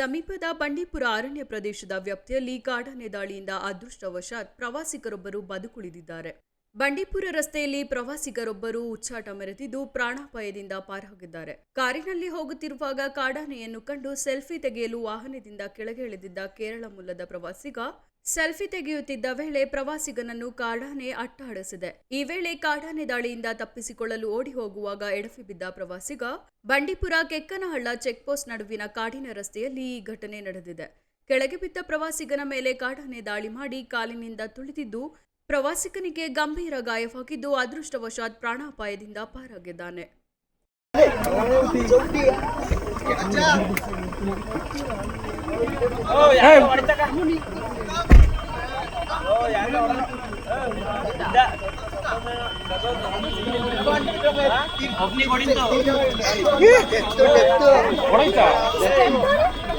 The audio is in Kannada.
ಸಮೀಪದ ಬಂಡೀಪುರ ಅರಣ್ಯ ಪ್ರದೇಶದ ವ್ಯಾಪ್ತಿಯಲ್ಲಿ ಕಾಡಾನೆ ದಾಳಿಯಿಂದ ಅದೃಷ್ಟವಶಾತ್ ಪ್ರವಾಸಿಗರೊಬ್ಬರು ಬದುಕುಳಿದಿದ್ದಾರೆ. ಬಂಡೀಪುರ ರಸ್ತೆಯಲ್ಲಿ ಪ್ರವಾಸಿಗರೊಬ್ಬರು ಉಚ್ಚಾಟ ಮೆರೆದಿದ್ದು ಪ್ರಾಣಾಪಾಯದಿಂದ ಪಾರಾಗಿದ್ದಾರೆ. ಕಾರಿನಲ್ಲಿ ಹೋಗುತ್ತಿರುವಾಗ ಕಾಡಾನೆಯನ್ನು ಕಂಡು ಸೆಲ್ಫಿ ತೆಗೆಯಲು ವಾಹನದಿಂದ ಕೆಳಗೆ ಇಳಿದಿದ್ದ ಕೇರಳ ಮೂಲದ ಪ್ರವಾಸಿಗ ಸೆಲ್ಫಿ ತೆಗೆಯುತ್ತಿದ್ದ ವೇಳೆ ಪ್ರವಾಸಿಗನನ್ನು ಕಾಡಾನೆ ಅಟ್ಟಾಡಿಸಿದೆ. ಈ ವೇಳೆ ಕಾಡಾನೆ ದಾಳಿಯಿಂದ ತಪ್ಪಿಸಿಕೊಳ್ಳಲು ಓಡಿ ಹೋಗುವಾಗ ಎಡಫಿ ಬಿದ್ದ ಪ್ರವಾಸಿಗ, ಬಂಡೀಪುರ ಕೆಕ್ಕನಹಳ್ಳ ಚೆಕ್ಪೋಸ್ಟ್ ನಡುವಿನ ಕಾಡಿನ ರಸ್ತೆಯಲ್ಲಿ ಈ ಘಟನೆ ನಡೆದಿದೆ. ಕೆಳಗೆ ಬಿದ್ದ ಪ್ರವಾಸಿಗನ ಮೇಲೆ ಕಾಡಾನೆ ದಾಳಿ ಮಾಡಿ ಕಾಲಿನಿಂದ ತುಳಿದಿದ್ದು ಪ್ರವಾಸಿಗನಿಗೆ ಗಂಭೀರ ಗಾಯವಾಗಿದ್ದು ಅದೃಷ್ಟವಶಾತ್ ಪ್ರಾಣಾಪಾಯದಿಂದ ಪಾರಾಗಿದ್ದಾನೆ.